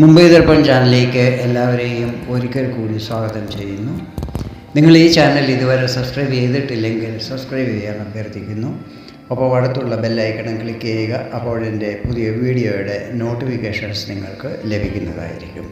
മുംബൈ ദർപ്പൺ ചാനലിലേക്ക് എല്ലാവരെയും ഒരിക്കൽ കൂടി സ്വാഗതം ചെയ്യുന്നു. നിങ്ങൾ ഈ ചാനൽ ഇതുവരെ സബ്സ്ക്രൈബ് ചെയ്തിട്ടില്ലെങ്കിൽ സബ്സ്ക്രൈബ് ചെയ്യാൻ അഭ്യർത്ഥിക്കുന്നു. അപ്പോൾ അടുത്തുള്ള ബെല്ലൈക്കണം ക്ലിക്ക് ചെയ്യുക അപ്പോൾ എന്റെ പുതിയ വീഡിയോയുടെ നോട്ടിഫിക്കേഷൻസ് നിങ്ങൾക്ക് ലഭിക്കുന്നതായിരിക്കും.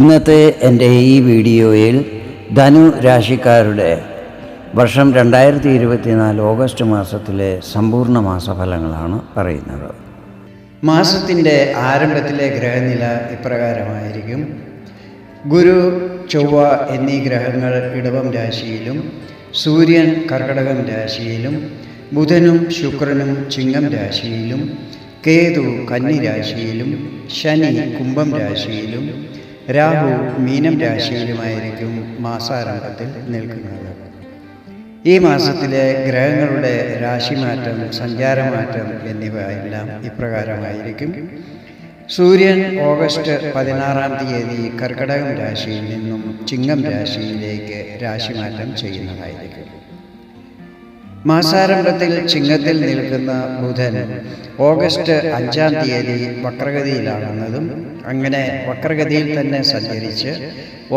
ഇന്നത്തെ എന്റെ ഈ വീഡിയോയിൽ ധനു രാശിക്കാരുടെ വർഷം രണ്ടായിരത്തി ഇരുപത്തിനാല് ഓഗസ്റ്റ് മാസത്തിലെ സമ്പൂർണ മാസഫലങ്ങളാണ് പറയുന്നത്. മാസത്തിന്റെ ആരംഭത്തിലെ ഗ്രഹനില ഇപ്രകാരമായിരിക്കും. ഗുരു ചൊവ്വ എന്നീ ഗ്രഹങ്ങൾ ഇടവം രാശിയിലും സൂര്യൻ കർക്കടകം രാശിയിലും ബുധനും ശുക്രനും ചിങ്ങം രാശിയിലും കേതു കന്നി രാശിയിലും ശനി കുംഭം രാശിയിലും രാഹു മീനം രാശിയിലുമായിരിക്കും മാസാരംഭത്തിൽ നിൽക്കുന്നത്. ഈ മാസത്തിലെ ഗ്രഹങ്ങളുടെ രാശിമാറ്റം സഞ്ചാരമാറ്റം എന്നിവ എല്ലാം ഇപ്രകാരമായിരിക്കും. സൂര്യൻ ഓഗസ്റ്റ് പതിനാറാം തീയതി കർക്കടകം രാശിയിൽ നിന്നും ചിങ്ങം രാശിയിലേക്ക് രാശിമാറ്റം ചെയ്യുന്നതായിരിക്കും. മാസാരംഭത്തിൽ ചിങ്ങത്തിൽ നിൽക്കുന്ന ബുധൻ ഓഗസ്റ്റ് അഞ്ചാം തീയതി വക്രഗതിയിലാണെന്നതും അങ്ങനെ വക്രഗതിയിൽ തന്നെ സഞ്ചരിച്ച്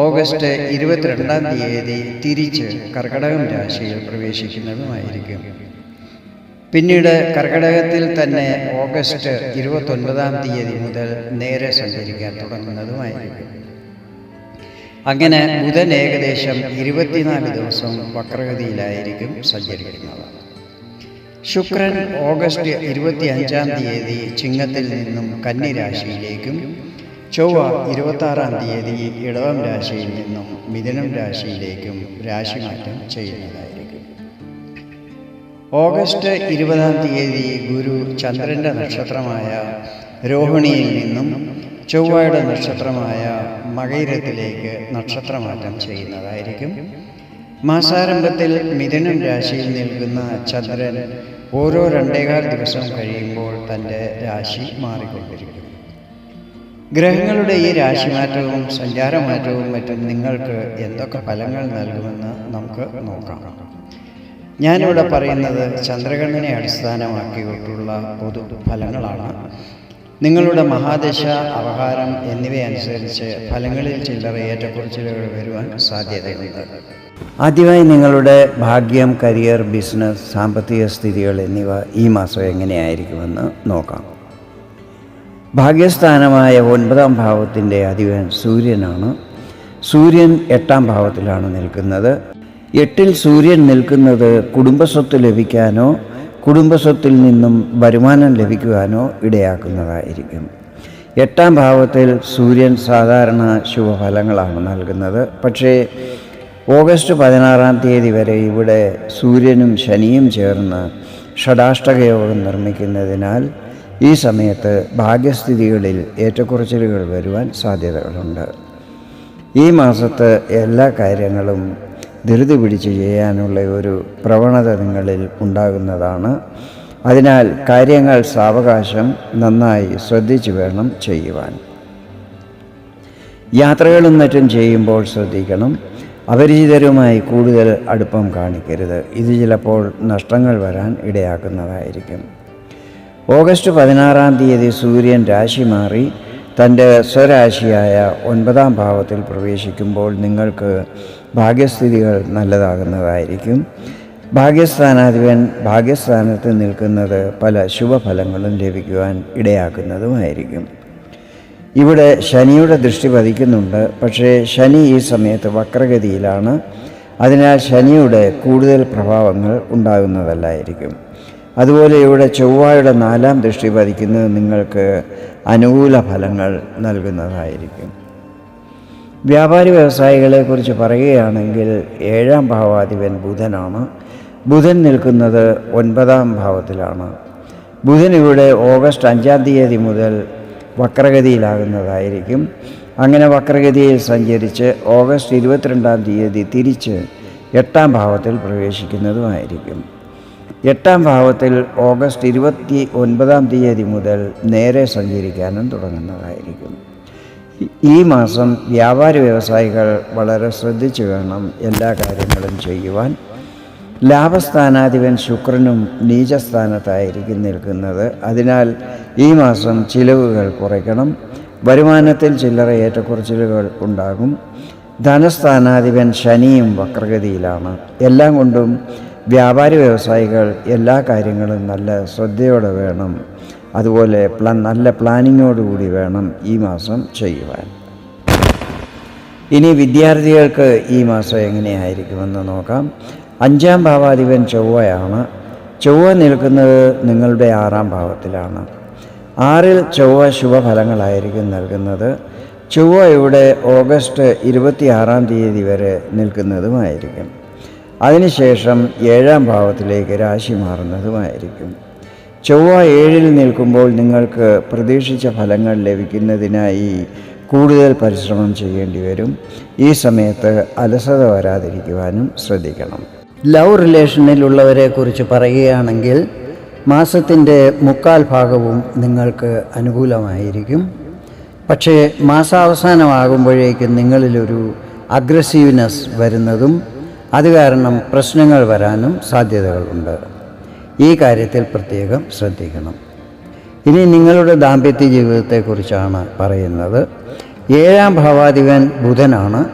ഓഗസ്റ്റ് ഇരുപത്തിരണ്ടാം തീയതി തിരിച്ച് കർക്കടകം രാശിയിൽ പ്രവേശിക്കുന്നതുമായിരിക്കും. പിന്നീട് കർക്കടകത്തിൽ തന്നെ ഓഗസ്റ്റ് ഇരുപത്തൊൻപതാം തീയതി മുതൽ നേരെ സഞ്ചരിക്കാൻ തുടങ്ങുന്നതുമായിരിക്കും. അങ്ങനെ ബുധൻ ഏകദേശം ഇരുപത്തിനാല് ദിവസം വക്രഗതിയിലായിരിക്കും സഞ്ചരിക്കുന്നത്. ശുക്രൻ ഓഗസ്റ്റ് ഇരുപത്തി അഞ്ചാം തീയതി ചിങ്ങത്തിൽ നിന്നും കന്നിരാശിയിലേക്കും ചൊവ്വ ഇരുപത്താറാം തീയതി ഇടവം രാശിയിൽ നിന്നും മിഥുനം രാശിയിലേക്കും രാശിമാറ്റം ചെയ്യുന്നതായിരിക്കും. ഓഗസ്റ്റ് ഇരുപതാം തീയതി ഗുരു ചന്ദ്രന്റെ നക്ഷത്രമായ രോഹിണിയിൽ നിന്നും ചൊവ്വയുടെ നക്ഷത്രമായ മകയിരത്തിലേക്ക് നക്ഷത്രമാറ്റം ചെയ്യുന്നതായിരിക്കും. മാസാരംഭത്തിൽ മിഥുനം രാശിയിൽ നിൽക്കുന്ന ചന്ദ്രൻ ഓരോ രണ്ടേകാൽ ദിവസം കഴിയുമ്പോൾ തന്റെ രാശി മാറിക്കൊണ്ടിരിക്കും ഗ്രഹങ്ങളുടെ ഈ രാശിമാറ്റവും സഞ്ചാരമാറ്റവും മറ്റും നിങ്ങൾക്ക് എന്തൊക്കെ ഫലങ്ങൾ നൽകുമെന്ന് നമുക്ക് നോക്കാം. ഞാനിവിടെ പറയുന്നത് ചന്ദ്രഗണനെ അടിസ്ഥാനമാക്കിയിട്ടുള്ള പൊതു ഫലങ്ങളാണ്. നിങ്ങളുടെ മഹാദശ അവഹാരം എന്നിവയനുസരിച്ച് ഫലങ്ങളിൽ ചില്ലറ ഏറ്റക്കുറച്ചിലുകൾ വരുവാൻ സാധ്യതയുണ്ട്. ആദ്യമായി നിങ്ങളുടെ ഭാഗ്യം കരിയർ ബിസിനസ് സാമ്പത്തിക സ്ഥിതികൾ എന്നിവ ഈ മാസം എങ്ങനെയായിരിക്കുമെന്ന് നോക്കാം. ഭാഗ്യസ്ഥാനമായ ഒൻപതാം ഭാവത്തിന്റെ അധിപൻ സൂര്യനാണ്. സൂര്യൻ എട്ടാം ഭാവത്തിലാണ് നിൽക്കുന്നത്. എട്ടിൽ സൂര്യൻ നിൽക്കുന്നത് കുടുംബസ്വത്ത് ലഭിക്കാനോ കുടുംബസ്വത്തിൽ നിന്നും വരുമാനം ലഭിക്കുവാനോ ഇടയാക്കുന്നതായിരിക്കും. എട്ടാം ഭാവത്തിൽ സൂര്യൻ സാധാരണ ശുഭഫലങ്ങളാണ് നൽകുന്നത്. പക്ഷേ ഓഗസ്റ്റ് പതിനാറാം തീയതി വരെ ഇവിടെ സൂര്യനും ശനിയും ചേർന്ന് ഷടാഷ്ടകയോഗം നിർമ്മിക്കുന്നതിനാൽ ഈ സമയത്ത് ഭാഗ്യസ്ഥിതികളിൽ ഏറ്റക്കുറച്ചിലുകൾ വരുവാൻ സാധ്യതകളുണ്ട്. ഈ മാസത്ത് എല്ലാ കാര്യങ്ങളും ധൃതി പിടിച്ച് ചെയ്യാനുള്ള ഒരു പ്രവണത നിങ്ങളിൽ ഉണ്ടാകുന്നതാണ്. അതിനാൽ കാര്യങ്ങൾ സാവകാശം നന്നായി ശ്രദ്ധിച്ചു വേണം ചെയ്യുവാൻ. യാത്രകളും മറ്റും ചെയ്യുമ്പോൾ ശ്രദ്ധിക്കണം. അപരിചിതരുമായി കൂടുതൽ അടുപ്പം കാണിക്കരുത്. ഇത് ചിലപ്പോൾ നഷ്ടങ്ങൾ വരാൻ ഇടയാക്കുന്നതായിരിക്കും. ഓഗസ്റ്റ് പതിനാറാം തീയതി സൂര്യൻ രാശി മാറി. തന്റെ സ്വരാശിയായ ഒൻപതാം ഭാവത്തിൽ പ്രവേശിക്കുമ്പോൾ നിങ്ങൾക്ക് ഭാഗ്യസ്ഥിതികൾ നല്ലതാകുന്നതായിരിക്കും. ഭാഗ്യസ്ഥാനാധിപൻ ഭാഗ്യസ്ഥാനത്ത് നിൽക്കുന്നത് പല ശുഭഫലങ്ങളും ലഭിക്കുവാൻ ഇടയാക്കുന്നതുമായിരിക്കും. ഇവിടെ ശനിയുടെ ദൃഷ്ടി പതിക്കുന്നുണ്ട്. പക്ഷേ ശനി ഈ സമയത്ത് വക്രഗതിയിലാണ്. അതിനാൽ ശനിയുടെ കൂടുതൽ പ്രഭാവങ്ങൾ ഉണ്ടാകുന്നതല്ലായിരിക്കും. അതുപോലെ ഇവിടെ ചൊവ്വയുടെ നാലാം ദൃഷ്ടി പതിക്കുന്നത് നിങ്ങൾക്ക് അനുകൂല ഫലങ്ങൾ നൽകുന്നതായിരിക്കും. വ്യാപാരി വ്യവസായികളെക്കുറിച്ച് പറയുകയാണെങ്കിൽ ഏഴാം ഭാവാധിപൻ ബുധനാണ്. ബുധൻ നിൽക്കുന്നത് ഒൻപതാം ഭാവത്തിലാണ്. ബുധൻ ഇവിടെ ഓഗസ്റ്റ് അഞ്ചാം തീയതി മുതൽ വക്രഗതിയിലാകുന്നതായിരിക്കും. അങ്ങനെ വക്രഗതിയിൽ സഞ്ചരിച്ച് ഓഗസ്റ്റ് ഇരുപത്തിരണ്ടാം തീയതി തിരിച്ച് എട്ടാം ഭാവത്തിൽ പ്രവേശിക്കുന്നതുമായിരിക്കും. എട്ടാം ഭാവത്തിൽ ഓഗസ്റ്റ് ഇരുപത്തി ഒൻപതാം തീയതി മുതൽ നേരെ സഞ്ചരിക്കാനും തുടങ്ങുന്നതായിരിക്കും. ഈ മാസം വ്യാപാര വ്യവസായികൾ വളരെ ശ്രദ്ധിച്ചു വേണം എല്ലാ കാര്യങ്ങളും ചെയ്യുവാൻ. ലാഭസ്ഥാനാധിപൻ ശുക്രനും നീചസ്ഥാനത്തായിരിക്കും നിൽക്കുന്നത്. അതിനാൽ ഈ മാസം ചിലവുകൾ കുറയ്ക്കണം. വരുമാനത്തിൽ ചില്ലറ ഏറ്റക്കുറച്ചിലുകൾ ഉണ്ടാകും. ധനസ്ഥാനാധിപൻ ശനിയും വക്രഗതിയിലാണ്. എല്ലാം കൊണ്ടും വ്യാപാരി വ്യവസായികൾ എല്ലാ കാര്യങ്ങളും നല്ല ശ്രദ്ധയോടെ വേണം. അതുപോലെ പ്ലാൻ നല്ല പ്ലാനിങ്ങോടുകൂടി വേണം ഈ മാസം ചെയ്യുവാൻ. ഇനി വിദ്യാർത്ഥികൾക്ക് ഈ മാസം എങ്ങനെയായിരിക്കുമെന്ന് നോക്കാം. അഞ്ചാം ഭാവാധിപൻ ചൊവ്വയാണ്. ചൊവ്വ നിൽക്കുന്നത് നിങ്ങളുടെ ആറാം ഭാവത്തിലാണ്. ആറിൽ ചൊവ്വ ശുഭഫലങ്ങളായിരിക്കും നൽകുന്നത്. ചൊവ്വ ഇവിടെ ഓഗസ്റ്റ് ഇരുപത്തിയാറാം തീയതി വരെ നിൽക്കുന്നതുമായിരിക്കും. അതിനുശേഷം ഏഴാം ഭാവത്തിലേക്ക് രാശി മാറുന്നതുമായിരിക്കും. ചൊവ്വ ഏഴിൽ നിൽക്കുമ്പോൾ നിങ്ങൾക്ക് പ്രതീക്ഷിച്ച ഫലങ്ങൾ ലഭിക്കുന്നതിനായി കൂടുതൽ പരിശ്രമം ചെയ്യേണ്ടി വരും. ഈ സമയത്ത് അലസത വരാതിരിക്കുവാനും ശ്രദ്ധിക്കണം. ലവ് റിലേഷനിലുള്ളവരെ കുറിച്ച് പറയുകയാണെങ്കിൽ മാസത്തിന്റെ മുക്കാൽ ഭാഗവും നിങ്ങൾക്ക് അനുകൂലമായിരിക്കും. പക്ഷേ മാസാവസാനമാകുമ്പോഴേക്കും നിങ്ങളിലൊരു അഗ്രസീവ്നെസ് വരുന്നതും അത് കാരണം പ്രശ്നങ്ങൾ വരാനും സാധ്യതകളുണ്ട്. ഈ കാര്യത്തിൽ പ്രത്യേകം ശ്രദ്ധിക്കണം. ഇനി നിങ്ങളുടെ ദാമ്പത്യ ജീവിതത്തെക്കുറിച്ചാണ് പറയുന്നത്. ഏഴാം ഭാവാധിപൻ ബുധനാണ്.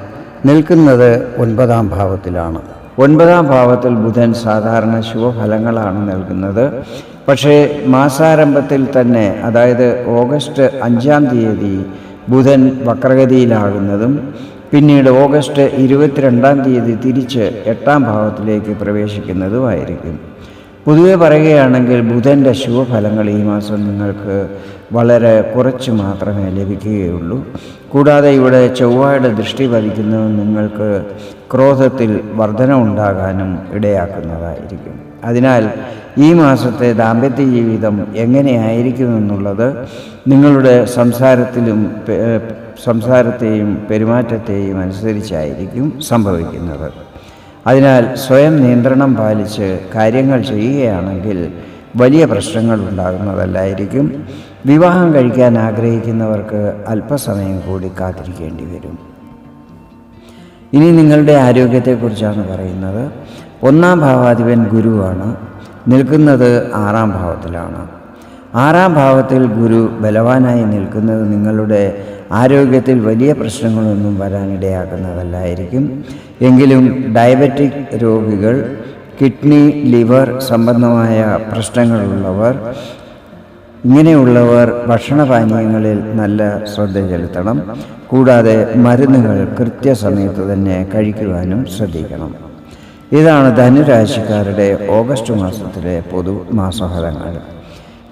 നിൽക്കുന്നത് ഒൻപതാം ഭാവത്തിലാണ്. ഒൻപതാം ഭാവത്തിൽ ബുധൻ സാധാരണ ശുഭഫലങ്ങളാണ് നൽകുന്നത്. പക്ഷേ മാസാരംഭത്തിൽ തന്നെ അതായത് ഓഗസ്റ്റ് അഞ്ചാം തീയതി ബുധൻ വക്രഗതിയിലാകുന്നതും പിന്നീട് ഓഗസ്റ്റ് ഇരുപത്തിരണ്ടാം തീയതി തിരിച്ച് എട്ടാം ഭാവത്തിലേക്ക് പ്രവേശിക്കുന്നതുമായിരിക്കും. പൊതുവെ പറയുകയാണെങ്കിൽ ബുധന്റെ ശുഭഫലങ്ങൾ ഈ മാസം നിങ്ങൾക്ക് വളരെ കുറച്ച് മാത്രമേ ലഭിക്കുകയുള്ളൂ. കൂടാതെ ഇവിടെ ചൊവ്വയുടെ ദൃഷ്ടി പതിക്കുന്നത് നിങ്ങൾക്ക് ക്രോധത്തിൽ വർധന ഉണ്ടാകാനും ഇടയാക്കുന്നതായിരിക്കും. അതിനാൽ ഈ മാസത്തെ ദാമ്പത്യ ജീവിതം എങ്ങനെയായിരിക്കുമെന്നുള്ളത് നിങ്ങളുടെ സംസാരത്തിലും സംസാരത്തെയും പെരുമാറ്റത്തെയും അനുസരിച്ചായിരിക്കും സംഭവിക്കുന്നത്. അതിനാൽ സ്വയം നിയന്ത്രണം പാലിച്ച് കാര്യങ്ങൾ ചെയ്യുകയാണെങ്കിൽ വലിയ പ്രശ്നങ്ങൾ ഉണ്ടാകുന്നതല്ലായിരിക്കും. വിവാഹം കഴിക്കാൻ ആഗ്രഹിക്കുന്നവർക്ക് അല്പസമയം കൂടി കാത്തിരിക്കേണ്ടി വരും. ഇനി നിങ്ങളുടെ ആരോഗ്യത്തെക്കുറിച്ചാണ് പറയുന്നത്. ഒന്നാം ഭാവാധിപൻ ഗുരുവാണ്. നിൽക്കുന്നത് ആറാം ഭാവത്തിലാണ്. ആറാം ഭാവത്തിൽ ഗുരു ബലവാനായി നിൽക്കുന്നത് നിങ്ങളുടെ ആരോഗ്യത്തിൽ വലിയ പ്രശ്നങ്ങളൊന്നും വരാനിടയാക്കുന്നതല്ലായിരിക്കും എങ്കിലും ഡയബറ്റിക് രോഗികൾ കിഡ്നി ലിവർ സംബന്ധമായ പ്രശ്നങ്ങളുള്ളവർ ഇങ്ങനെയുള്ളവർ ഭക്ഷണപാനീയങ്ങളിൽ നല്ല ശ്രദ്ധ ചെലുത്തണം. കൂടാതെ മരുന്നുകൾ കൃത്യസമയത്ത് തന്നെ കഴിക്കുവാനും ശ്രദ്ധിക്കണം. ഇതാണ് ധനുരാശിക്കാരുടെ ഓഗസ്റ്റ് മാസത്തിലെ പൊതു മാസഫലങ്ങൾ